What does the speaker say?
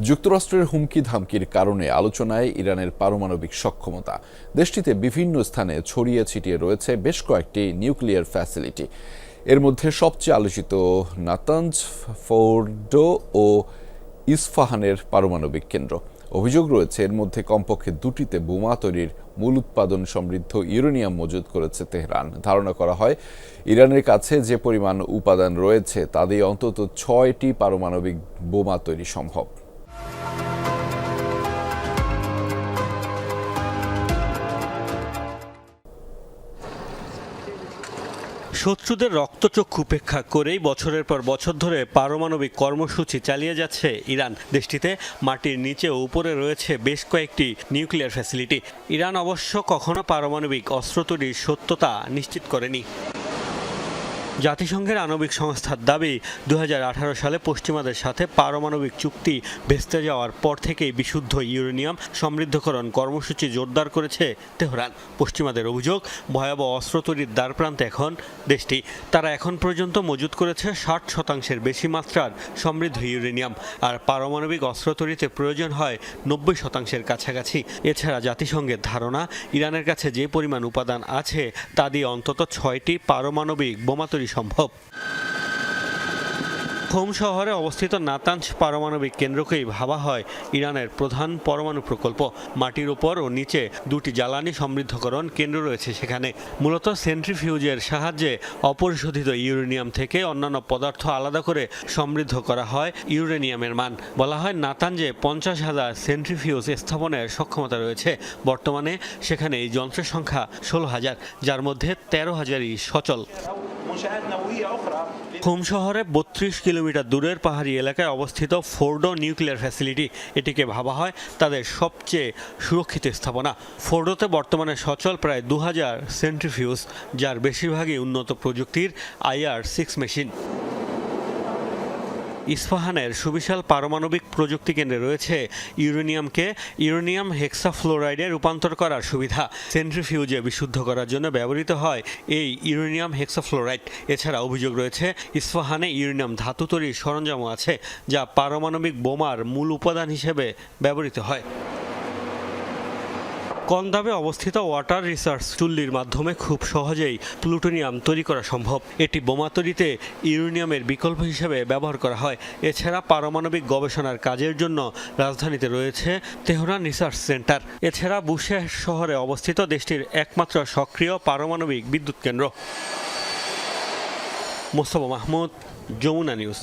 যুক্তরাষ্ট্রের হুমকি ধামকির কারণে আলোচনায় ইরানের পারমাণবিক সক্ষমতা। দেশটিতে বিভিন্ন স্থানে ছড়িয়ে ছিটিয়ে রয়েছে বেশ কয়েকটি নিউক্লিয়ার ফ্যাসিলিটি। এর মধ্যে সবচেয়ে আলোচিত নাতাঞ্জ ফোর্ডো ও ইস্ফাহানের পারমাণবিক কেন্দ্র। অভিযোগ রয়েছে, এর মধ্যে কমপক্ষে দুটিতে বোমা তৈরির মূল উৎপাদন সমৃদ্ধ ইউরেনিয়াম মজুত করেছে তেহরান। ধারণা করা হয়, ইরানের কাছে যে পরিমাণ উপাদান রয়েছে, তা দিয়ে অন্তত ছয়টি পারমাণবিক বোমা তৈরি সম্ভব। শত্রুদের রক্তচক্ষু উপেক্ষা করেই বছরের পর বছর ধরে পারমাণবিক কর্মসূচি চালিয়ে যাচ্ছে ইরান। দেশটিতে মাটির নিচে ও উপরে রয়েছে বেশ কয়েকটি নিউক্লিয়ার ফ্যাসিলিটি। ইরান অবশ্য কখনো পারমাণবিক অস্ত্র তৈরির সত্যতা নিশ্চিত করেনি। জাতিসংঘের আণবিক সংস্থার দাবি দু হাজার আঠারো সালে পশ্চিমাদের সাথে পারমাণবিক চুক্তি ভেস্তে যাওয়ার পর থেকেই বিশুদ্ধ ইউরেনিয়াম সমৃদ্ধকরণ কর্মসূচি জোরদার করেছে তেহরান। পশ্চিমাদের অভিযোগ, ভয়াবহ অস্ত্র তৈরির দ্বারপ্রান্তে এখন দেশটি। তারা এখন পর্যন্ত মজুত করেছে ষাট শতাংশের বেশি মাত্রার সমৃদ্ধ ইউরেনিয়াম আর পারমাণবিক অস্ত্র তৈরিতে প্রয়োজন হয় নব্বই শতাংশের কাছাকাছি। এছাড়া জাতিসংঘের ধারণা, ইরানের কাছে যে পরিমাণ উপাদান আছে তা দিয়ে অন্তত ছয়টি পারমাণবিক বোমা তৈরি সম্ভব। হোম শহরে অবস্থিত নাতাঞ্জ পারমাণবিক কেন্দ্রকেই ভাবা হয় ইরানের প্রধান পরমাণু প্রকল্প। মাটির উপর ও নিচে দুটি জ্বালানি সমৃদ্ধকরণ কেন্দ্র রয়েছে সেখানে। মূলত সেন্ট্রিফিউজের সাহায্যে অপরিশোধিত ইউরেনিয়াম থেকে অন্যান্য পদার্থ আলাদা করে সমৃদ্ধ করা হয় ইউরেনিয়ামের মান। বলা হয় নাতাঞ্জে পঞ্চাশ হাজার সেন্ট্রিফিউজ স্থাপনের সক্ষমতা রয়েছে। বর্তমানে সেখানে এই যন্ত্রের সংখ্যা ষোলো হাজার, যার মধ্যে তেরো হাজারই সচল। منشآت نووية أخرى হোম শহরে বত্রিশ কিলোমিটার দূরের পাহাড়ি এলাকায় অবস্থিত ফোর্ডো নিউক্লিয়ার ফ্যাসিলিটি এটিকে ভাবা হয় তাদের সবচেয়ে সুরক্ষিত স্থাপনা ফোর্ডোতে বর্তমানে সচল প্রায় দু হাজার সেন্ট্রিফিউজ যার বেশিরভাগই উন্নত প্রযুক্তির আইআর সিক্স মেশিন ইস্পাহানের সুবিশাল পারমাণবিক প্রযুক্তি কেন্দ্রে রয়েছে ইউরেনিয়ামকে ইউরেনিয়াম হেক্সাফ্লোরাইডে রূপান্তর করার সুবিধা। সেন্ট্রিফিউজে বিশুদ্ধ করার জন্য ব্যবহৃত হয় এই ইউরেনিয়াম হেক্সাফ্লোরাইড। এছাড়া অভিযোগ রয়েছে ইস্পাহানে ইউরেনিয়াম ধাতু তৈরির সরঞ্জামও আছে, যা পারমাণবিক বোমার মূল উপাদান হিসেবে ব্যবহৃত হয়। কন্দাবে অবস্থিত ওয়াটার রিসার্চ চুল্লির মাধ্যমে খুব সহজেই প্লুটোনিয়াম তৈরি করা সম্ভব। এটি বোমা তৈরিতে ইউরেনিয়ামের বিকল্প হিসেবে ব্যবহার করা হয়। এছাড়া পারমাণবিক গবেষণার কাজের জন্য রাজধানীতে রয়েছে তেহরান রিসার্চ সেন্টার। এছাড়া বুশেহ শহরে অবস্থিত দেশটির একমাত্র সক্রিয় পারমাণবিক বিদ্যুৎ কেন্দ্র। মোস্তফা মাহমুদ, যমুনা নিউজ।